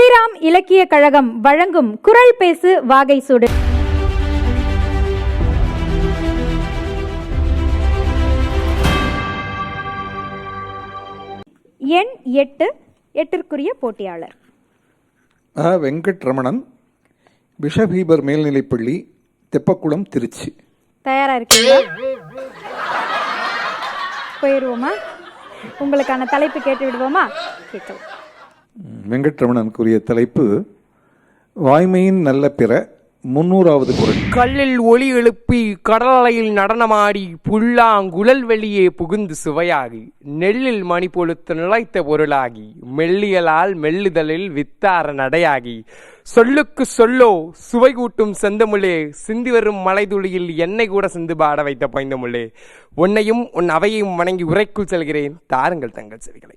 ஸ்ரீராம் இலக்கிய கழகம் வழங்கும் குரல் பேசு வாகை சூடு. எண் எட்டு எட்டிற்குரிய போட்டியாளர். அ. வெங்கட்ரமணன் பிஷபீபர் மேல்நிலைப்பள்ளி தெப்பக்குளம் திருச்சி. தயாரா இருக்கீங்களா? போயிடுவோமா உங்களுக்கான தலைப்பு கேட்டு விடுவோமா கேட்கலாம். வெங்கட்ரமணன் வெங்கட்ரமணனுக்குரிய தலைப்பு வாய்மையின் நல்ல பிற முன்னூறாவது குரல். கல்லில் ஒளி எழுப்பி கடலையில் நடனமாடி புல்லாங்குழல் வெளியே புகுந்து சுவையாகி நெல்லில் மணி பொழுத்து நிலைத்த பொருளாகி மெல்லியலால் மெல்லுதலில் வித்தார நடையாகி சொல்லுக்கு சொல்லோ சுவை கூட்டும் செந்தமுள்ளே சிந்தி வரும் மலைதுளியில் என்னை கூட சிந்து பாட வைத்த பைந்தமுள்ளே உன்னையும் உன் அவையையும் வணங்கி உரைக்குள் செல்கிறேன். தாருங்கள் தங்கள் செவிகளை.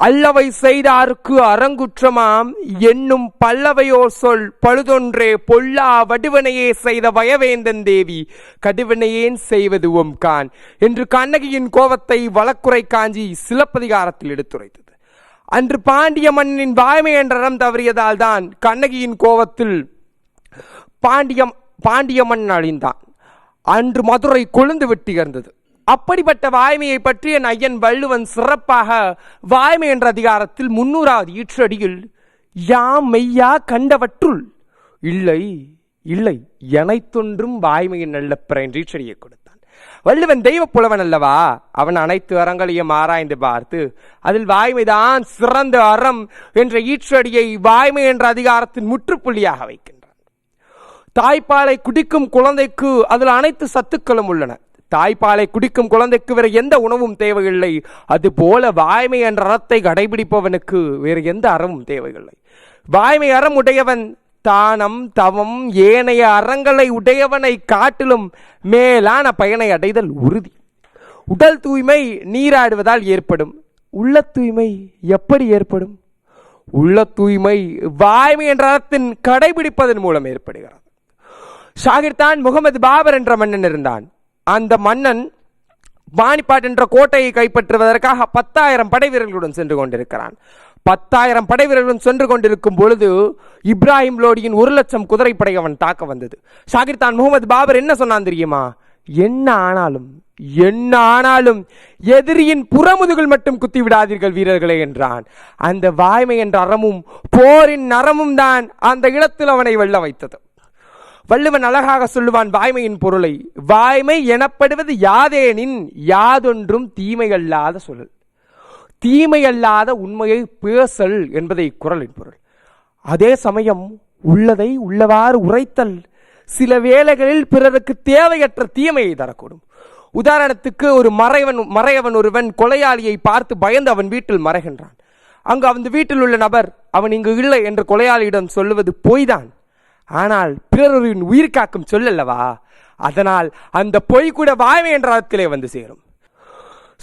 அல்லவை செய்தார்க்கு அறங்குற்றமாம் என்னும் பல்லவையோர் சொல் பழுதொன்றே பொல்லா வடுவனையே செய்த வயவேந்தன் தேவி கடுவனையேன் செய்வது உம் கான் என்று கண்ணகியின் கோபத்தை வழக்குரை காஞ்சி சிலப்பதிகாரத்தில் எடுத்துரைத்தது. அன்று பாண்டிய மன்னனின் வாய்மை என்ற தவறியதால் தான் கண்ணகியின் கோபத்தில் பாண்டியம் பாண்டிய மன்னன் அழிந்தான். அன்று மதுரை கொழுந்து வெட்டியர்ந்தது அப்படிப்பட்ட வாய்மையை பற்றி என் ஐயன் வள்ளுவன் சிறப்பாக வாய்மை என்ற அதிகாரத்தில் முன்னூறாவது ஈற்றடியில் யாம் மெய்யா கண்டவற்றுள்? இல்லை இல்லை எனைத்தொன்றும் வாய்மையின் நல்ல பிற என்று ஈற்றடியை கொடுத்தான். வள்ளுவன் தெய்வ புலவன் அல்லவா? அவன் அனைத்து அறங்களையும் ஆராய்ந்து பார்த்து அதில் வாய்மைதான் சிறந்த அறம் என்ற ஈற்றடியை வாய்மை என்ற அதிகாரத்தின் முற்றுப்புள்ளியாக வைக்கின்றான். தாய்ப்பாலை குடிக்கும் குழந்தைக்கு அதில் அனைத்து சத்துக்களும் உள்ளன. தாய்ப்பாலை குடிக்கும் குழந்தைக்கு வேறு எந்த உணவும் தேவையில்லை. அதுபோல வாய்மை என்ற அறத்தை கடைபிடிப்பவனுக்கு வேறு எந்த அறமும் தேவையில்லை. வாய்மை அறம் உடையவன் தானம் தவம் ஏனைய அறங்களை உடையவனை காட்டிலும் மேலான பயனை அடைதல் உறுதி. உடல் தூய்மை நீராடுவதால் ஏற்படும். உள்ள தூய்மை எப்படி ஏற்படும்? உள்ள தூய்மை வாய்மை என்ற அறத்தின் கடைபிடிப்பதன் மூலம் ஏற்படுகிறது. ஷாகிர்தான் முகமது பாபர் என்ற மன்னன் இருந்தான். அந்த மன்னன் பாணிபாட் என்ற கோட்டையை கைப்பற்றுவதற்காக பத்தாயிரம் படை வீரர்களுடன் சென்று கொண்டிருக்கிறான். பத்தாயிரம் படைவீரர்களுடன் சென்று கொண்டிருக்கும் பொழுது இப்ராஹிம் லோடியின் ஒரு லட்சம் குதிரைப்படை அவன் தாக்க வந்தது. ஷாகிர்தான் முகமது பாபர் என்ன சொன்னான் தெரியுமா? என்ன ஆனாலும் என்ன ஆனாலும் எதிரியின் புறமுதுகள் மட்டும் குத்தி விடாதீர்கள் வீரர்களே என்றான். அந்த வாய்மை என்ற அறமும் போரின் நரமும் தான் அந்த இடத்தில் அவனை வெல்ல வைத்தது. வள்ளுவன் அழகாக சொல்லுவான் வாய்மையின் பொருளை. வாய்மை எனப்படுவது யாதேனின் யாதொன்றும் தீமையல்லாத சொல்லல் தீமையல்லாத உண்மையை பேசல் என்பதை குரலின் பொருள். அதே சமயம் உள்ளதை உள்ளவாறு உரைத்தல் சில வேளைகளில் பிறருக்கு தேவையற்ற தீமையை தரக்கூடும். உதாரணத்துக்கு ஒரு மறைவன் மறையவன் ஒருவன் கொலையாளியை பார்த்து பயந்து அவன் வீட்டில் மறைகின்றான். அங்கு அந்த வீட்டில் உள்ள நபர் அவன் இங்கு இல்லை என்று கொலையாளியிடம் சொல்லுவது பொய்தான். ஆனால் பிறரின் உயிர் காக்கும் சொல்லல்லவா அதனால் அந்த பொய் கூட வாய்மை என்ற அர்த்தத்திலே வந்து சேரும்.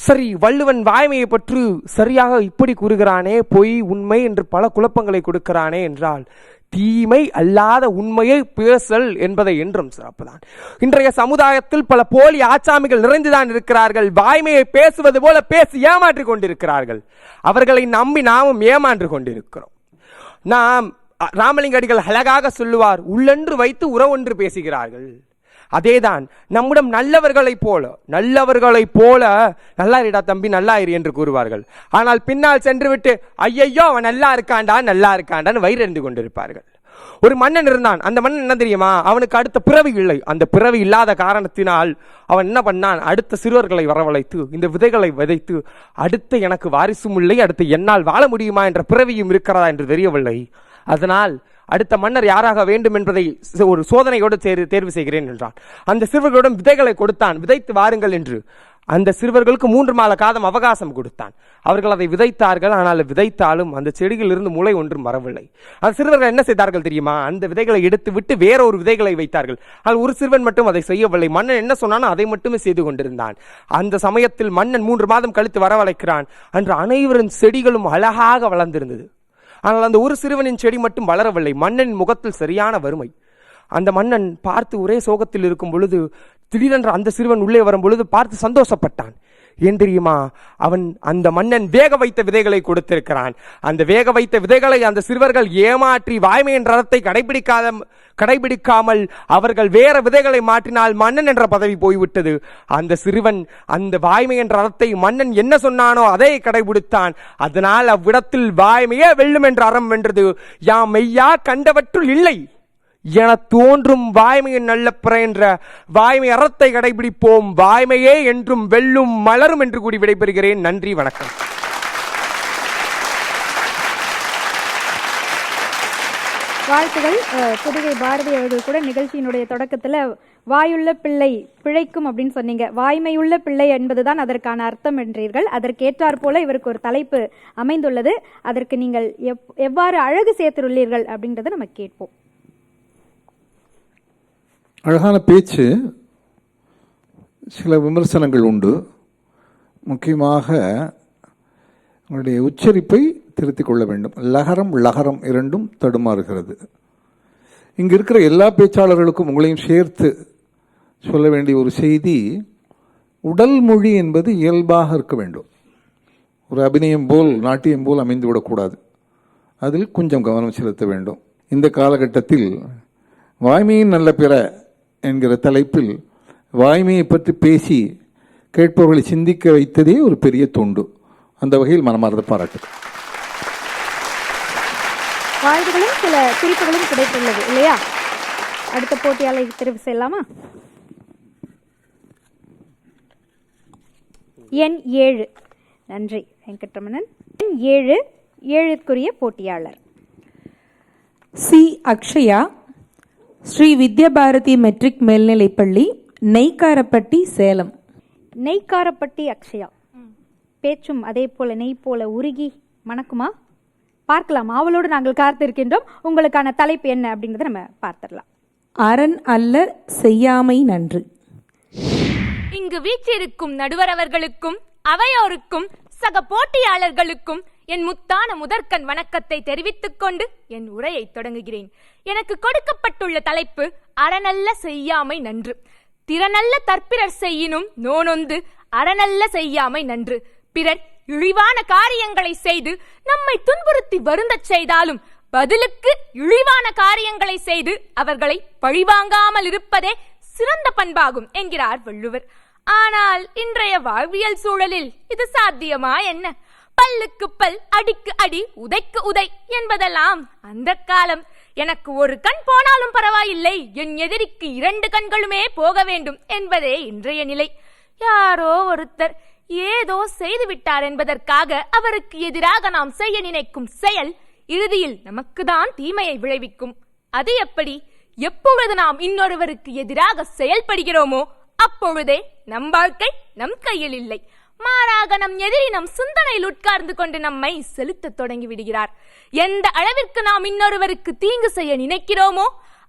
சரி வள்ளுவன் வாய்மையை பற்றி சரியாக இப்படி கூறுகிறானே பொய் உண்மை என்று பல குழப்பங்களை கொடுக்கிறானே என்றால் தீமை அல்லாத உண்மையை பேசல் என்பதை என்றும் சிறப்புதான். இன்றைய சமுதாயத்தில் பல போலி ஆச்சாமிகள் நிறைந்துதான் இருக்கிறார்கள் வாய்மையை பேசுவது போல பேசி ஏமாற்றிக் கொண்டிருக்கிறார்கள். அவர்களை நம்பி நாமும் ஏமான்று கொண்டிருக்கிறோம். நாம் ராமலிங்க அடிகள் அழகாக சொல்லுவார் உள்ளென்று வைத்து உறவொன்று பேசுகிறார்கள். அதேதான் நம்மிடம் நல்லவர்களைப் போல நல்லவர்களைப் போல நல்லா இருடா தம்பி நல்லா இரு என்று கூறுவார்கள். ஆனால் பின்னால் சென்று விட்டு ஐயையோ அவன் நல்லா இருக்காண்டா நல்லா இருக்காண்டான்னு வயிறறிந்து கொண்டிருப்பார்கள். ஒரு மன்னன் இருந்தான். அந்த மன்னன் என்ன தெரியுமா? அவனுக்கு அடுத்த பிறவி இல்லை. அந்த பிறவி இல்லாத காரணத்தினால் அவன் என்ன பண்ணான்? அடுத்த சிறுவர்களை வரவழைத்து இந்த விதைகளை விதைத்து அடுத்த எனக்கு வாரிசும் இல்லை அடுத்து என்னால் வாழ முடியுமா? என்ற பிறவியும் இருக்கிறதா? என்று தெரியவில்லை. அதனால் அடுத்த மன்னர் யாராக வேண்டும் என்பதை ஒரு சோதனையோடு தேர் தேர்வு செய்கிறேன் என்றான். அந்த சிறுவர்களிடம் விதைகளை கொடுத்தான். விதைத்து வாருங்கள் என்று. அந்த சிறுவர்களுக்கு மூன்று மாத காதம் அவகாசம் கொடுத்தான். அவர்கள் அதை விதைத்தார்கள். ஆனால் விதைத்தாலும் அந்த செடியில் இருந்து முளை ஒன்றும் வரவில்லை. அந்த சிறுவர்கள் என்ன செய்தார்கள் தெரியுமா? அந்த விதைகளை எடுத்து விட்டு வேறொரு விதைகளை வைத்தார்கள். ஆனால் ஒரு சிறுவன் மட்டும் அதை செய்யவில்லை. மன்னன் என்ன சொன்னானோ அதை மட்டுமே செய்து கொண்டிருந்தான். அந்த சமயத்தில் மன்னன் மூன்று மாதம் கழித்து வரவழைக்கிறான். அன்று அனைவரின் செடிகளும் அழகாக வளர்ந்திருந்தது. ஆனால் அந்த ஒரு சிறுவனின் செடி மட்டும் வளரவில்லை. மன்னனின் முகத்தில் சரியான வறுமை. அந்த மன்னன் பார்த்து ஒரே சோகத்தில் இருக்கும் பொழுது திடீரென்று அந்த சிறுவன் உள்ளே வரும் பொழுது பார்த்து சந்தோஷப்பட்டான். ஏன் தெரியுமா? அவன் அந்த மன்னன் வேக வைத்த விதைகளை கொடுத்திருக்கிறான். அந்த வேக வைத்த விதைகளை அந்த சிறுவர்கள் ஏமாற்றி வாய்மை என்ற அறத்தை கடைபிடிக்காத கடைபிடிக்காமல் அவர்கள் வேற விதைகளை மாற்றினால் மன்னன் என்ற பதவி போய்விட்டது. அந்த சிறுவன் அந்த வாய்மை என்ற அறத்தை மன்னன் என்ன சொன்னானோ அதை கடைபிடித்தான். அதனால் அவ்விடத்தில் வாய்மையே வெல்லும் என்ற அறம் வென்றது. யாம் மெய்யா கண்டவற்றுள் இல்லை. என தோன்றும் வாய்மையின் நல்ல பிற என்ற வாய்மை அறத்தை கடைபிடிப்போம். வாய்மையே என்றும் வெல்லும் மலரும் என்று கூடி விடைபெறுகிறேன். நன்றி வணக்கம். வாழ்த்துகள். புதுகை பாரதி அவர்கள் கூட நிகழ்ச்சியினுடைய தொடக்கத்தில் வாயுள்ள பிள்ளை பிழைக்கும் அப்படின்னு சொன்னீங்க. வாய்மையுள்ள பிள்ளை என்பதுதான் அதற்கான அர்த்தம் என்றீர்கள். அதற்கேற்றார் போல இவருக்கு ஒரு தலைப்பு அமைந்துள்ளது. அதற்கு நீங்கள் எவ்- எவ்வாறு அழகு சேர்த்துள்ளீர்கள் அப்படின்றத நம்ம கேட்போம். அழகான பேச்சு சில விமர்சனங்கள் உண்டு. முக்கியமாக உங்களுடைய உச்சரிப்பை திருத்திக் கொள்ள வேண்டும். லகரம் லகரம் இரண்டும் தடுமாறுகிறது. இங்கே இருக்கிற எல்லா பேச்சாளர்களுக்கும் உங்களையும் சேர்த்து சொல்ல வேண்டிய ஒரு செய்தி உடல் மொழி என்பது இயல்பாக இருக்க வேண்டும். ஒரு அபிநயம் போல் நாட்டியம் போல் அமைந்து விடக்கூடாது. அதில் கொஞ்சம் கவனம் செலுத்த வேண்டும். இந்த காலகட்டத்தில் வாய்மையின் நல்ல பிற என்கிற தலைப்பில் வாய்மையை பற்றி பேசி கேட்பவர்களை சிந்திக்க வைத்ததே ஒரு பெரிய தொண்டு. அந்த வகையில் மனமார்ந்த பாராட்டுகள் வாழ்த்துகளும் சில குறிப்புகளும் கிடைத்துள்ளது இல்லையா? அடுத்த போட்டியாளரை தெரிவு செய்யலாமா? எண் ஏழு. நன்றி வெங்கட்ரமணன். எண் ஏழு ஏழுக்குரிய போட்டியாளர். சி. அக்ஷயா ஸ்ரீ வித்யாபாரதி மெட்ரிக் மேல்நிலைப்பள்ளி நெய்க்காரப்பட்டி சேலம். நெய்க்காரப்பட்டி அக்ஷயா. பேச்சும் அதே போல நெய் போல உருகி. மணக்குமா பார்க்கலாம். ஆவலோடு நாங்கள் காத்திருக்கின்றோம். உங்களுக்கான தலைப்பு என்ன அப்படிங்கறத நம்ம பார்த்துடலாம். அரண் அல்ல செய்யாமை நன்று. இங்கு வீற்றிருக்கும் நடுவர் அவர்களுக்கும் அவையோருக்கும் சக போட்டியாளர்களுக்கும் என் முத்தான முதற்கண் வணக்கத்தை தெரிவித்துக் கொண்டு என் உரையை தொடங்குகிறேன். எனக்கு கொடுக்கப்பட்டுள்ள தலைப்பு அறநல்ல செய்யாமை நன்று திறனல்ல தற்பிறர் செய்யினும் நோனொந்து அறநல்ல செய்யாமை நன்று பிறர் இழிவான காரியங்களை செய்து நம்மை துன்புறுத்தி வருந்தச் செய்தாலும் பதிலுக்கு இழிவான காரியங்களை செய்து அவர்களை பழிவாங்காமல் இருப்பதே சிறந்த பண்பாகும் என்கிறார் வள்ளுவர். ஆனால் இன்றைய வாழ்வியல் சூழலில் இது சாத்தியமா என்ன? பல்லுக்கு பல் அடிக்கு அடி உதைக்கு உதை என்பதெல்லாம் அந்த காலம். எனக்கு ஒரு கண் போனாலும் பரவாயில்லை. என் எதிரிக்கு இரண்டு கண்களுமே போக வேண்டும் என்பதே இன்றைய நிலை. யாரோ ஒருத்தர் ஏதோ செய்து விட்டார் என்பதற்காக அவருக்கு எதிராக நாம் செய்ய நினைக்கும் செயல் இறுதியில் நமக்குதான் தீமையை விளைவிக்கும். அது எப்படி? எப்பொழுது நாம் இன்னொருவருக்கு எதிராக செயல்படுகிறோமோ அப்பொழுதே நம் வாழ்க்கை நம் கையில் இல்லை. மாறாக நம் எதிரி நம் சிந்தனையில் உட்கார்ந்து கொண்டு நம்மை செலுத்த தொடங்கி விடுகிறார். எந்த அளவிற்கு நாம் இன்னொருவருக்கு தீங்கு செய்ய நினைக்கிறோமோ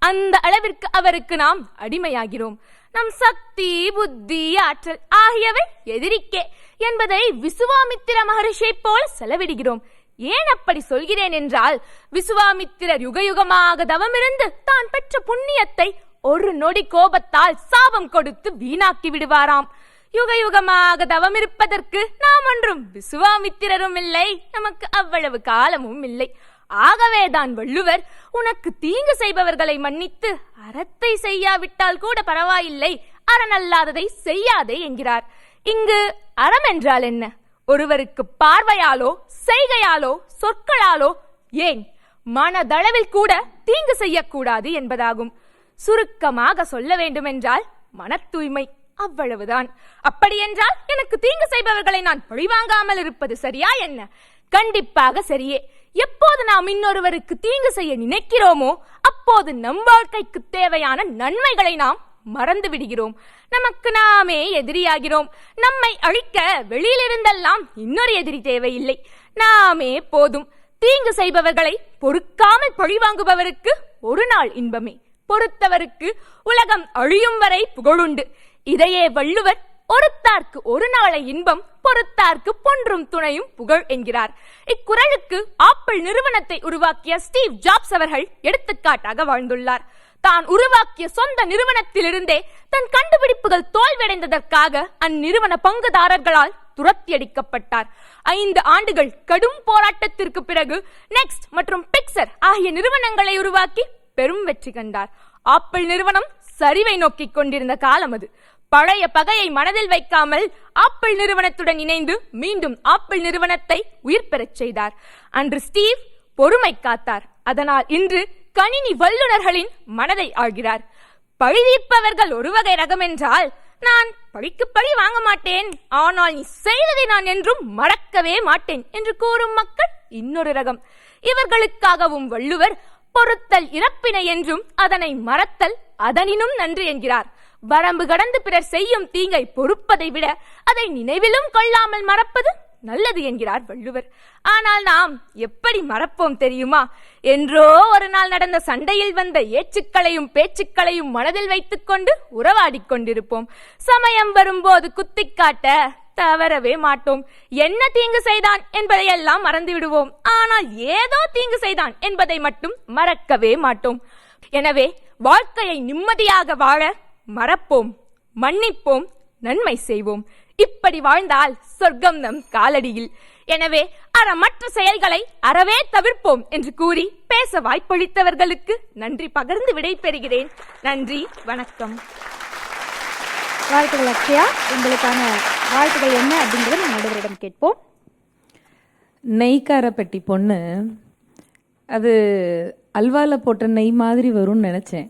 அந்த அளவிற்கு அவருக்கு நாம் அடிமையாகிறோம். நம் சக்தி புத்தி ஆற்றல் ஆகியவை எதிரிக்கே என்பதை விசுவாமித்திர மகரிஷை போல் செலவிடுகிறோம். ஏன் அப்படி சொல்கிறேன் என்றால் விசுவாமித்திரர் யுகயுகமாக தவமிருந்து தான் பெற்ற புண்ணியத்தை ஒரு நொடி கோபத்தால் சாபம் கொடுத்து வீணாக்கி விடுவாராம். யுக யுகமாக தவம் இருப்பதற்கு நாம் ஒன்றும் விசுவாமித்திரரும் இல்லை. நமக்கு அவ்வளவு காலமும் இல்லை. ஆகவேதான் வள்ளுவர் உனக்கு தீங்கு செய்பவர்களை மன்னித்து அறத்தை செய்யாவிட்டால் கூட பரவாயில்லை. அறனல்லாததை செய்யாதே என்கிறார். இங்கு அறம் என்றால் என்ன? ஒருவருக்கு பார்வையாலோ செய்கையாலோ சொற்களாலோ ஏன் மனதளவில் கூட தீங்கு செய்யக்கூடாது என்பதாகும். சுருக்கமாக சொல்ல வேண்டுமென்றால் மன தூய்மை அவ்வளவுதான். அப்படியென்றால் எனக்கு தீங்கு செய்பவர்களை நான் பழிவாங்காமல் இருப்பது சரியா என்ன? கண்டிப்பாக சரியே. எப்போது நாம் இன்னொருவருக்கு தீங்கு செய்ய நினைக்கிறோமோ அப்போது நம் வாழ்க்கைக்கு தேவையான நன்மைகளை நாம் மறந்து விடுகிறோம். நமக்கு நாமே எதிரியாகிறோம். நம்மை அழிக்க வெளியிலிருந்தெல்லாம் இன்னொரு எதிரி தேவையில்லை. நாமே போதும். தீங்கு செய்பவர்களை பொறுக்காமல் பழிவாங்குபவருக்கு ஒரு நாள் இன்பமே. பொறுத்தவருக்கு உலகம் அழியும் வரை புகழுண்டு. இதையே வள்ளுவர் ஒருத்தார்க்கு ஒரு நாளை இன்பம் பொறுத்தார்க்கு பொன்றும் துணையும் புகழ் என்கிறார். இக்குறளுக்கு ஆப்பிள் நிறுவனத்தை உருவாக்கிய ஸ்டீவ் ஜாப்ஸ் அவர்கள் எடுத்துக்காட்டாக வாழ்ந்துள்ளார். தான் உருவாக்கிய சொந்த நிறுவனத்திலிருந்தே தன் கண்டுபிடிப்புகள் தோல்வியடைந்ததற்காக அந்நிறுவன பங்குதாரர்களால் துரத்தியடிக்கப்பட்டார். ஐந்து ஆண்டுகள் கடும் போராட்டத்திற்கு பிறகு நெக்ஸ்ட் மற்றும் பிக்சர் ஆகிய நிறுவனங்களை உருவாக்கி பெரும் வெற்றி கண்டார். ஆப்பிள் நிறுவனம் சரிவை நோக்கிக் கொண்டிருந்த காலம் அது. பழைய பகையை மனதில் வைக்காமல் ஆப்பிள் நிறுவனத்துடன் இணைந்து மீண்டும் ஆப்பிள் நிறுவனத்தை உயிர் பெறச் செய்தார். அன்று ஸ்டீவ் பொறுமை காத்தார். அதனால் இன்று கணினி வல்லுநர்களின் மனதை ஆழ்கிறார். பழிதீர்ப்பவர்கள் ஒரு வகை ரகம் என்றால் நான் பழிக்கு பழி வாங்க மாட்டேன். ஆனால் நீ செய்ததை நான் என்றும் மறக்கவே மாட்டேன் என்று கூறும் மக்கள் இன்னொரு ரகம். இவர்களுக்காகவும் வள்ளுவர் பொறுத்தல் இறப்பினை என்றும் அதனை மறத்தல் அதனினும் நன்று என்கிறார். வரம்பு கடந்து பிறர் செய்யும் தீங்கை பொறுப்பதை விட அதை நினைவிலும் கொள்ளாமல் மறப்பது நல்லது என்கிறார் வள்ளுவர். ஆனால் நாம் எப்படி மறப்போம் தெரியுமா? என்றோ ஒரு நாள் நடந்த சண்டையில் வந்த ஏச்சுக்களையும் பேச்சுக்களையும் மனதில் வைத்துக்கொண்டு உறவாடிக் கொண்டிருப்போம். சமயம் வரும்போது குத்தி காட்ட தவறவே மாட்டோம். என்ன தீங்கு செய்தான் என்பதையெல்லாம் மறந்து விடுவோம். ஆனால் ஏதோ தீங்கு செய்தான் என்பதை மட்டும் மறக்கவே மாட்டோம். எனவே வாழ்க்கையை நிம்மதியாக வாழ மறப்போம் மன்னிப்போம் நன்மை செய்வோம். இப்படி வாழ்ந்தால் சொர்க்கம் நம் காலடியில். எனவே அறமற்ற செயல்களை அறவே தவிர்ப்போம் என்று கூறி பேச வாய்ப்பளித்தவர்களுக்கு நன்றி பகிர்ந்து விடை பெறுகிறேன். நன்றி வணக்கம். வாழ்த்துக்கள் அக்ஷயா. உங்களுக்கான வாழ்த்துக்கள் என்ன அப்படிங்கறத நம்ம நடுவரிடம் கேட்போம். நெய்க்காரப்பட்டி பொண்ணு அது அல்வாவில் போட்ட நெய் மாதிரி வரும்னு நினச்சேன்.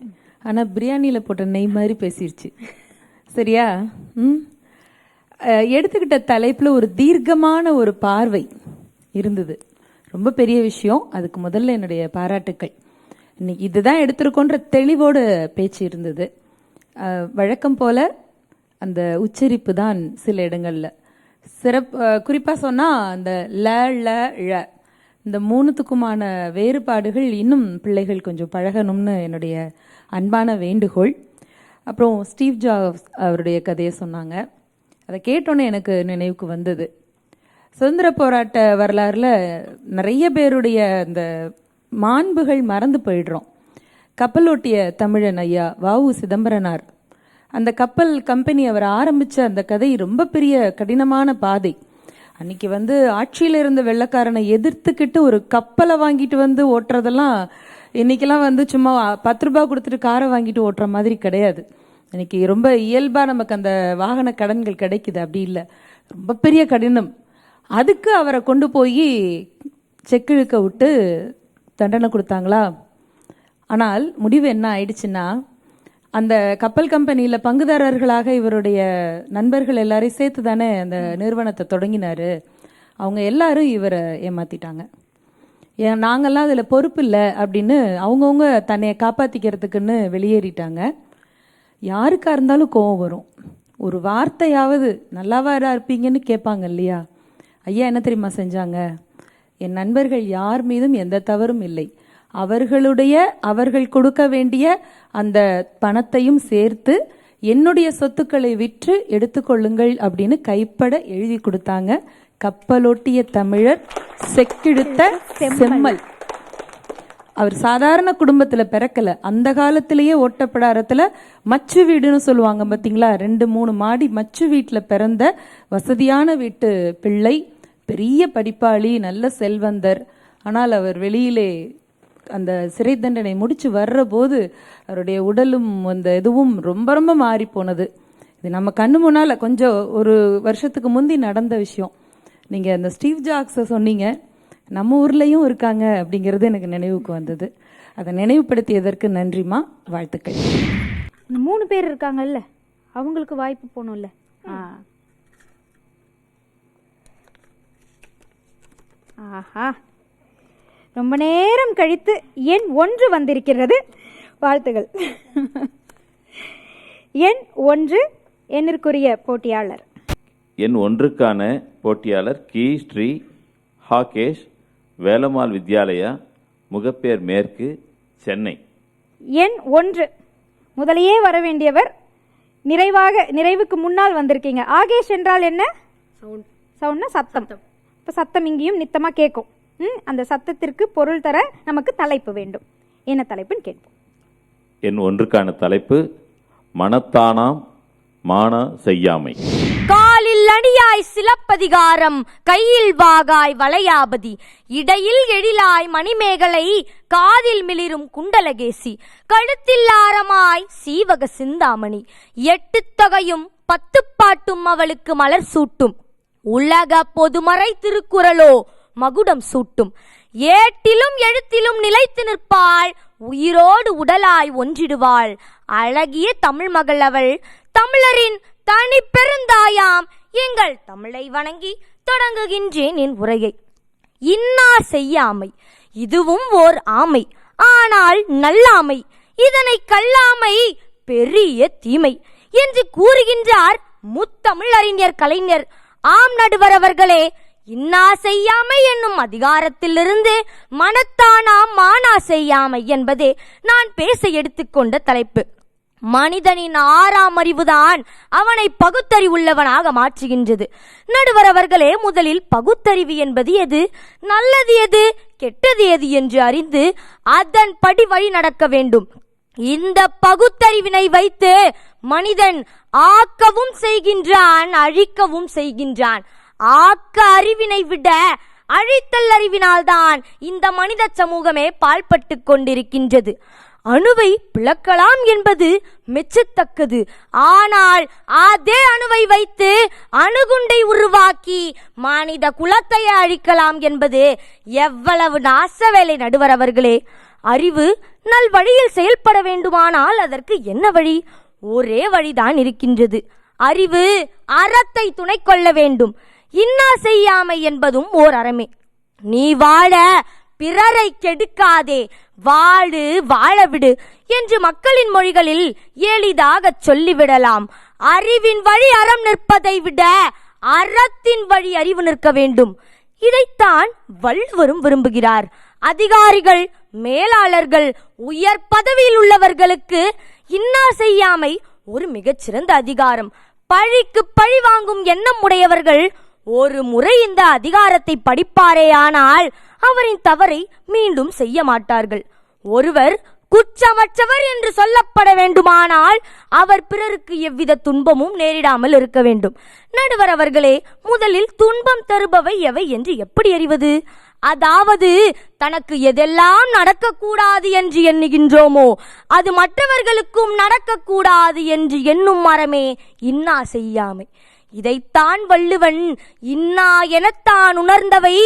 ஆனால் பிரியாணியில் போட்ட நெய் மாதிரி பேசிடுச்சு சரியா? ம்? எடுத்துக்கிட்ட தலைப்பில் ஒரு தீர்க்கமான ஒரு பார்வை இருந்தது. ரொம்ப பெரிய விஷயம். அதுக்கு முதல்ல என்னுடைய பாராட்டுக்கள். இன்னைக்கு இதுதான் எடுத்திருக்கோன்ற தெளிவோட பேச்சு இருந்தது. வழக்கம் போல அந்த உச்சரிப்பு தான் சில இடங்களில். சிறப்பு குறிப்பாக சொன்னால் அந்த ல ல ழ. இந்த மூணுத்துக்குமான வேறுபாடுகள் இன்னும் பிள்ளைகள் கொஞ்சம் பழகணும்னு என்னுடைய அன்பான வேண்டுகோள். அப்புறம் ஸ்டீவ் ஜாப்ஸ் அவருடைய கதையை சொன்னாங்க. அதை கேட்டோன்னே எனக்கு நினைவுக்கு வந்தது. சுதந்திர போராட்ட வரலாறுல நிறைய பேருடைய அந்த மாண்புகள் மறந்து போயிடுறோம். கப்பலோட்டிய தமிழன் ஐயா வாவு சிதம்பரனார். அந்த கப்பல் கம்பெனி அவர் ஆரம்பித்த அந்த கதை ரொம்ப பெரிய கடினமான பாதை. அன்னைக்கு வந்து ஆட்சியில் இருந்த வெள்ளக்காரனை எதிர்த்துக்கிட்டு ஒரு கப்பலை வாங்கிட்டு வந்து ஓட்டுறதெல்லாம் இன்னைக்கெல்லாம் வந்து சும்மா பத்து ரூபாய் கொடுத்துட்டு காரை வாங்கிட்டு ஓட்டுற மாதிரி கிடையாது. இன்னைக்கு ரொம்ப இயல்பாக நமக்கு அந்த வாகன கடன்கள் கிடைக்குது. அப்படி இல்லை. ரொம்ப பெரிய கடினம். அதுக்கு அவரை கொண்டு போய் செக்கிழுக்க விட்டு தண்டனை கொடுத்தாங்களா? ஆனால் முடிவு என்ன ஆயிடுச்சுன்னா அந்த கப்பல் கம்பெனியில் பங்குதாரர்களாக இவருடைய நண்பர்கள் எல்லாரையும் சேர்த்து தானே அந்த நிறுவனத்தை தொடங்கினார். அவங்க எல்லாரும் இவரை ஏமாத்திட்டாங்க. ஏன் நாங்கெல்லாம் அதில் பொறுப்பு இல்லை அப்படின்னு அவங்கவுங்க தன்னை காப்பாற்றிக்கிறதுக்குன்னு வெளியேறிட்டாங்க. யாருக்காக இருந்தாலும் கோவம் வரும். ஒரு வார்த்தையாவது நல்லாவாரா இருப்பீங்கன்னு கேட்பாங்க இல்லையா? ஐயா என்ன தெரியுமா செஞ்சாங்க? என் நண்பர்கள் யார் மீதும் எந்த தவறும் இல்லை. அவர்களுடைய அவர்கள் கொடுக்க வேண்டிய அந்த பணத்தையும் சேர்த்து என்னுடைய சொத்துக்களை விற்று எடுத்துக்கொள்ளுங்கள் அப்படின்னு கைப்பட எழுதி கொடுத்தாங்க. கப்பலோட்டிய தமிழர் செக்கிழுத்த செம்மல். அவர் சாதாரண குடும்பத்துல பிறக்கல. அந்த காலத்திலேயே ஓட்டப்படாரத்துல மச்சு வீடுன்னு சொல்லுவாங்க பாத்தீங்களா? ரெண்டு மூணு மாடி மச்சு வீட்டுல பிறந்த வசதியான வீட்டு பிள்ளை பெரிய படிப்பாளி நல்ல செல்வந்தர். ஆனால் அவர் வெளியிலே அந்த சிறை தண்டனை முடிச்சு வர்ற போது அவருடைய உடலும் அந்த இதுவும் ரொம்ப ரொம்ப மாறி போனது இது நம்ம கண்ணு முன்னால கொஞ்சம் ஒரு வருஷத்துக்கு முந்தி நடந்த விஷயம். நீங்க அந்த ஸ்டீவ் ஜாக்ஸ சொன்னீங்க நம்ம ஊர்லயும் இருக்காங்க அப்படிங்கிறது எனக்கு நினைவுக்கு வந்தது. அதை நினைவுபடுத்தியதற்கு நன்றிமா வாழ்த்துக்கள். இந்த மூணு பேர் இருக்காங்கல்ல அவங்களுக்கு வாய்ப்பு போகணும்ல. ஆ. ஆஹா. ரொம்ப நேரம் கழித்து எண் ஒன்று வந்திருக்கிறது. வாழ்த்துகள் எண் ஒன்று எண்ணிற்குரிய போட்டியாளர். எண் ஒன்றுக்கான போட்டியாளர் கி. ஸ்ரீ. ஹாகேஷ் வேலம்மாள் வித்யாலயா முகப்பேர் மேற்கு சென்னை. எண் ஒன்று. முதலையே வர வேண்டியவர் நிறைவாக நிறைவுக்கு முன்னால் வந்திருக்கீங்க. ஆகேஷ் என்றால் என்ன? சவுண்ட்னா சத்தம். இப்போ சத்தம் இங்கேயும் நித்தமா கேட்கும். ம் அந்த சத்தத்திற்கு பொருள் தர நமக்கு தலைப்பு வேண்டும். என்ன தலைப்புன்னு கேட்போம். என் ஒன்றுக்கான தலைப்பு மனத்தானாம் மான செய்யாமை. காலில் அடியாய் சிலப்பதிகாரம் கையில் வாகாய் வளையாபதி இடையில் எழிலாய் மணிமேகலை காதில் மிளிரும் குண்டலகேசி கழுத்தில் ஆரமாய் சீவக சிந்தாமணி எட்டு தொகையும் பத்து பாட்டும் அவளுக்கு மலர் சூட்டும். உலக பொதுமறை திருக்குறளோ மகுடம் சூட்டும். ஏட்டிலும் எழுத்திலும் நிலைத்து நிற்பாள் உயிரோடு உடலாய் ஒன்றிடுவாள். அழகிய தமிழ் மகள் அவள் தமிழரின் தனி பெருந்தாயாம் எங்கள் தமிழை வணங்கி தொடங்குகின்றேன் என் உரையை. இன்னா செய்யாமை இதுவும் ஓர் ஆமை ஆனால் நல்லாமை இதனை கல்லாமை பெரிய தீமை என்று கூறுகின்றார் முத்தமிழ் அறிஞர் கலைஞர். ஆம் நடுவர் அவர்களே இன்னா செய்யாமை என்னும் அதிகாரத்திலிருந்து மனத்தானாம் மானா செய்யாமை என்பதே நான் பேச எடுத்துக்கொண்ட தலைப்பு. மனிதனின் ஆறாம் அறிவுதான் அவனை பகுத்தறிவுள்ளவனாக மாற்றுகின்றது. நடுவர் அவர்களே முதலில் பகுத்தறிவு என்பது எது? நல்லது எது? கெட்டது எது என்று அறிந்து அதன்படி வழி நடக்க வேண்டும். இந்த பகுத்தறிவினை வைத்து மனிதன் ஆக்கவும் செய்கின்றான் அழிக்கவும் செய்கின்றான். ஆக்க அறிவினை விட அழித்தல் அறிவினால்தான் இந்த மனித சமூகமே பால்பட்டு கொண்டிருக்கின்றது. அணுவை பிளக்கலாம் என்பது மெச்சத்தக்கது. ஆனால் அதே அணுவை வைத்து அணுகுண்டை உருவாக்கி மனித குலத்தை அழிக்கலாம் என்பது எவ்வளவு நாச வேலை நடுவர் அவர்களே அறிவு நல் வழியில் செயல்பட வேண்டுமானால் அதற்கு என்ன வழி? ஒரே வழிதான் இருக்கின்றது. அறிவு அறத்தை துணை கொள்ள வேண்டும். இன்னா செய்யாமை என்பதும் ஓர் அறமே. நீ வாழ பிறரை கெடுக்காதே. வாழு வாழவிடு என்று மக்களின் மொழிகளில் எளிதாக சொல்லிவிடலாம். அறிவின் வழி அறம் நிற்பதை விட அறத்தின் வழி அறிவு நிற்க வேண்டும். இதைத்தான் வள்ளுவரும் விரும்புகிறார். அதிகாரிகள் மேலாளர்கள் உயர் பதவியில் உள்ளவர்களுக்கு இன்னா செய்யாமை ஒரு மிகச்சிறந்த அதிகாரம். பழிக்கு பழி வாங்கும் எண்ணம் உடையவர்கள் ஒரு முறை இந்த அதிகாரத்தை படிப்பாரேயானால் அவரின் தவறை மீண்டும் செய்ய மாட்டார்கள். ஒருவர் குற்றமற்றவர் என்று சொல்லப்பட வேண்டுமானால் அவர் பிறருக்கு எவ்வித துன்பமும் நேரிடாமல் இருக்க வேண்டும். நடுவர் அவர்களே முதலில் துன்பம் தருபவை எவை என்று எப்படி அறிவது? அதாவது தனக்கு எதெல்லாம் நடக்கக்கூடாது என்று எண்ணுகின்றோமோ அது மற்றவர்களுக்கும் நடக்கக்கூடாது என்று எண்ணும் மரமே இன்னா செய்யாமை. இதைத்தான் வள்ளுவன் இன்னா எனத்தான் உணர்ந்தவை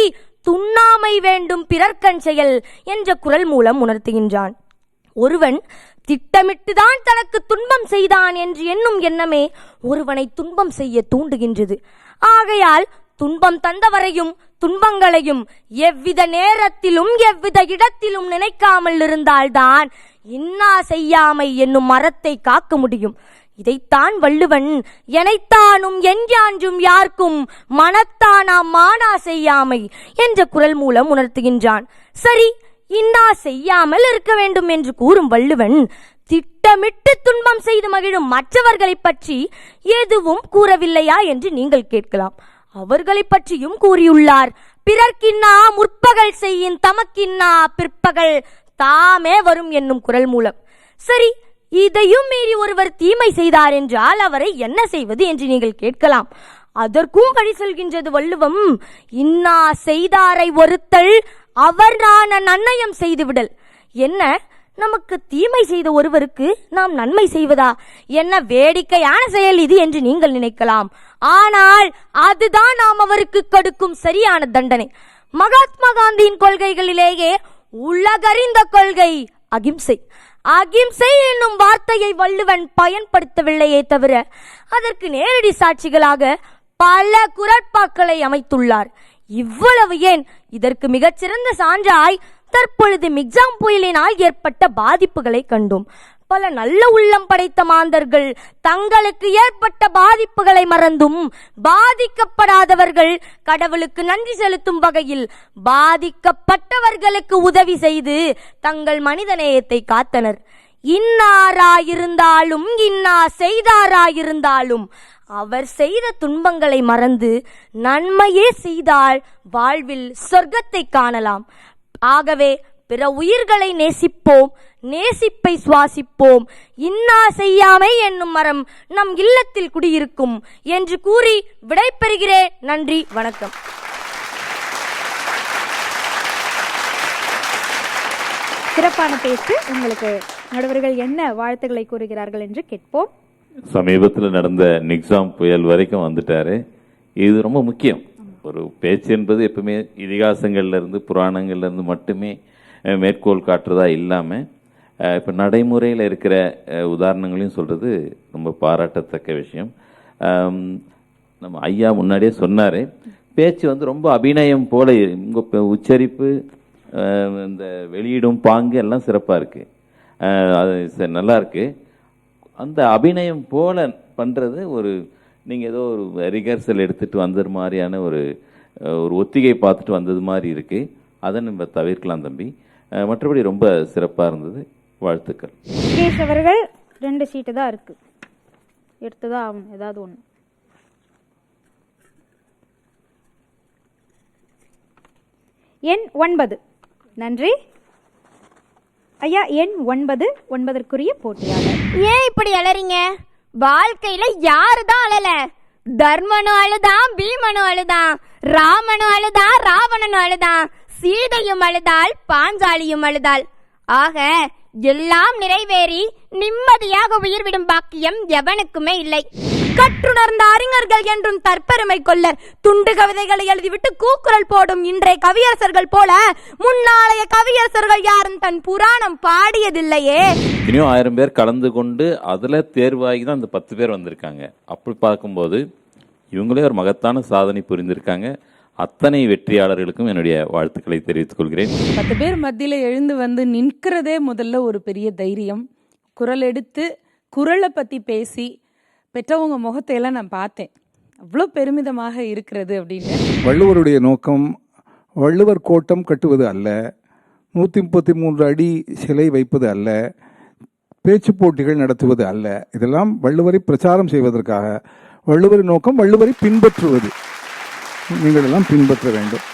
துண்ணாமை வேண்டும் பிறர்க்கண் செயல் என்ற குரல் மூலம் உணர்த்துகின்றான். ஒருவன் திட்டமிட்டுதான் தனக்கு துன்பம் செய்தான் என்று எண்ணும் எண்ணமே ஒருவனை துன்பம் செய்ய தூண்டுகின்றது. ஆகையால் துன்பம் தந்தவரையும் துன்பங்களையும் எவ்வித நேரத்திலும் எவ்வித இடத்திலும் நினைக்காமல் இருந்தால்தான் இன்னா செய்யாமை என்னும் மரத்தை காக்க முடியும். இதைத்தான் வள்ளுவன் எனைத்தானும் எஞ்சான்றும் யார்க்கும் மனத்தானாம் மானா செய்யாமை என்ற குரல் மூலம் உணர்த்துகின்றான். சரி இன்னா செய்யாமல் இருக்க வேண்டும் என்று கூறும் வள்ளுவன் திட்டமிட்டு துன்பம் செய்து மகிழும் மற்றவர்களைப் பற்றி எதுவும் கூறவில்லையா? என்று நீங்கள் கேட்கலாம். அவர்களைப் பற்றியும் கூறியுள்ளார். பிறர்க்கின்னா முற்பகல் செய்யின் தமக்கின்னா பிற்பகல் தாமே வரும் என்னும் குரல் மூலம். சரி இதையும் மீறி ஒருவர் தீமை செய்தார் என்றால் அவரை என்ன செய்வது என்று நீங்கள் கேட்கலாம். அதற்கும் வழி சொல்கின்றது வள்ளுவம். இன்னா செய்தாரை ஒருத்தல் அவர் நான நன்னயம் செய்துவிடல். என்ன? நமக்கு தீமை செய்த ஒருவருக்கு நாம் நன்மை செய்வதா? என்ன வேடிக்கையான செயல் இது என்று நீங்கள் நினைக்கலாம். ஆனால் அதுதான் நாம் அவருக்கு கொடுக்கும் சரியான தண்டனை. மகாத்மா காந்தியின் கொள்கைகளிலேயே உலகறிந்த கொள்கை அகிம்சை. அகிம்சை என்னும் வார்த்தையை வள்ளுவன் பயன்படுத்தவில்லையே தவிர அதற்கு நேரடி சாட்சிகளாக பல குரட்பாக்களை அமைத்துள்ளார். இவ்வளவு ஏன்? இதற்கு மிகச்சிறந்த சான்றாய் தற்பொழுது மிக்ஜாம் புயலினால் ஏற்பட்ட பாதிப்புகளை கண்டோம். பல நல்ல உள்ளம் படைத்த மாந்தர்கள் தங்களுக்கு ஏற்பட்ட பாதிப்புகளை மறந்தும் பாதிக்கப்படாதவர்கள் கடவுளுக்கு நன்றி செலுத்தும் வகையில் பாதிக்கப்பட்டவர்களுக்கு உதவி செய்து தங்கள் மனிதநேயத்தை காத்தனர். இன்னாராயிருந்தாலும் இன்னா செய்தாராயிருந்தாலும் அவர் செய்த துன்பங்களை மறந்து நன்மையே செய்தால் வாழ்வில் சொர்க்கத்தை காணலாம். ஆகவே பிற உயிர்களை நேசிப்போம் நேசிப்பை சுவாசிப்போம். இன்னா செய்யாமை என்னும் மரம் நம் இல்லத்தில் குடியிருக்கும் என்று கூறி விடைபெறுகிறேன். நன்றி வணக்கம். சிறப்பான பேச்சு. உங்களுக்கு நடுவர்கள் என்ன வாழ்த்துக்களை கூறுகிறார்கள் என்று கேட்போம். சமீபத்தில் நடந்த நிக்ஸாம் புயல் வரைக்கும் வந்துட்டாரு. இது ரொம்ப முக்கியம். ஒரு பேச்சு என்பது எப்பவுமே இதிகாசங்கள்ல இருந்து புராணங்கள்ல இருந்து மட்டுமே மேற்கோள் காட்டுறதா இல்லாமல் இப்போ நடைமுறையில் இருக்கிற உதாரணங்களையும் சொல்கிறது ரொம்ப பாராட்டத்தக்க விஷயம். நம்ம ஐயா முன்னாடியே சொன்னார் பேச்சு வந்து ரொம்ப அபிநயம் போல உங்கள் உச்சரிப்பு இந்த வெளியிடும் பாங்கு எல்லாம் சிறப்பாக இருக்குது அது ச- நல்லா அந்த அபிநயம் போல பண்ணுறது ஒரு நீங்கள் ஏதோ ஒரு ரிகர்சல் எடுத்துகிட்டு வந்தது மாதிரியான ஒரு ஒரு ஒத்திகை பார்த்துட்டு வந்தது மாதிரி இருக்குது அதை நம்ம தவிர்க்கலாம் தம்பி. மற்றபடி ரொம்ப சிறப்பா இருந்தது. வாழ்த்துக்கள். முகேஷ் அவர்கள் ரெண்டு சீட்டு தான் இருக்கு. எடுத்துதான் ஆகணும் ஏதாவது ஒன்று எண் ஒன்பது. நன்றி. ஐயா எண் ஒன்பது ஒன்பதற்குரிய போட்டியாளர். ஏன் இப்படி அலறீங்க? வாழ்க்கையில யாரு தான் அழல தர்மனும் அழுதான் பீமனும் அழுதான் ராமனும் அழுதான் ராவணனும் அழுதான். சீதையும் அழுதாள் பாஞ்சாலியும் அழுதாள் ஆக எல்லாம் நிறைவேறி நிம்மதியாக உயிர் விடும் பாக்கியம் எவனுக்குமே இல்லை. கற்றுணர்ந்த அறிஞர்கள் என்றும் தற்பெருமை கொள்ளர். துண்டு கவிதைகளை எழுதிவிட்டு கூக்குரல் போடும் இன்றைய கவியரசர்கள் போல முன்னாளைய கவியரசர்கள் யாரும் தன் புராணம் பாடியதில்லையே. இனியும் ஆயிரம் பேர் கலந்து கொண்டு அதுல தேர்வாகி தான் அந்த பத்து பேர் வந்திருக்காங்க. அப்படி பார்க்கும்போது இவங்களே ஒரு மகத்தான சாதனை புரிந்திருக்காங்க. அத்தனை வெற்றியாளர்களுக்கும் என்னுடைய வாழ்த்துக்களை தெரிவித்துக் கொள்கிறேன். பத்து பேர் மத்தியில எழுந்து வந்து நிற்கிறதே முதல்ல ஒரு பெரிய தைரியம். குரல் எடுத்து குரலை பத்தி பேசி பெற்றவங்க முகத்தை எல்லாம் நான் பார்த்தேன். அவ்வளோ பெருமிதமாக இருக்கிறது அப்படின்னு. வள்ளுவருடைய நோக்கம் வள்ளுவர் கோட்டம் கட்டுவது அல்ல நூற்றி முப்பத்தி மூன்று அடி சிலை வைப்பது அல்ல பேச்சு போட்டிகள் நடத்துவது அல்ல. இதெல்லாம் வள்ளுவரை பிரச்சாரம் செய்வதற்காக வள்ளுவரின் நோக்கம் வள்ளுவரை பின்பற்றுவது. நீங்கள் எல்லாம் பின்பற்ற வேண்டும்.